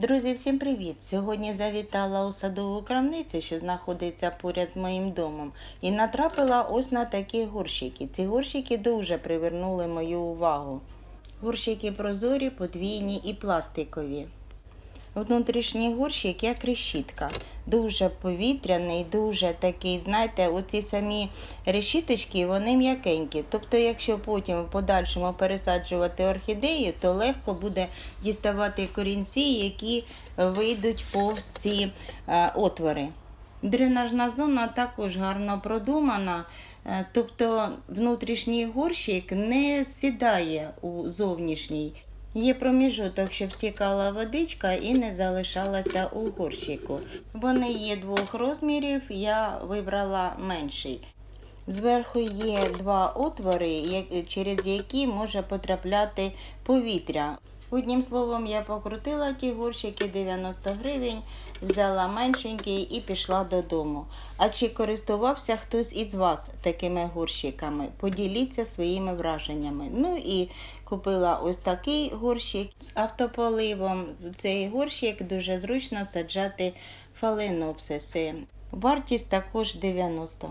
Друзі, всім привіт! Сьогодні завітала у садову крамницю, що знаходиться поряд з моїм домом, і натрапила ось на такі горщики. Ці горщики дуже привернули мою увагу. Горщики прозорі, подвійні і пластикові. Внутрішній горщик як решітка. Дуже повітряний, дуже такий, знаєте, оці самі решіточки, вони м'якенькі. Тобто, якщо потім в подальшому пересаджувати орхідею, то легко буде діставати корінці, які вийдуть повз ці е, отвори. Дренажна зона також гарно продумана, е, тобто внутрішній горщик не сідає у зовнішній. Є проміжуток, щоб стікала водичка і не залишалася у горщику. Вони є двох розмірів, я вибрала менший. Зверху є два отвори, через які може потрапляти повітря. Одним словом, я покрутила ті горщики 90 гривень, взяла меншенький і пішла додому. А чи користувався хтось із вас такими горщиками? Поділіться своїми враженнями. Ну і купила ось такий горщик з автополивом. Цей горщик дуже зручно саджати фаленопсиси. Вартість також 90.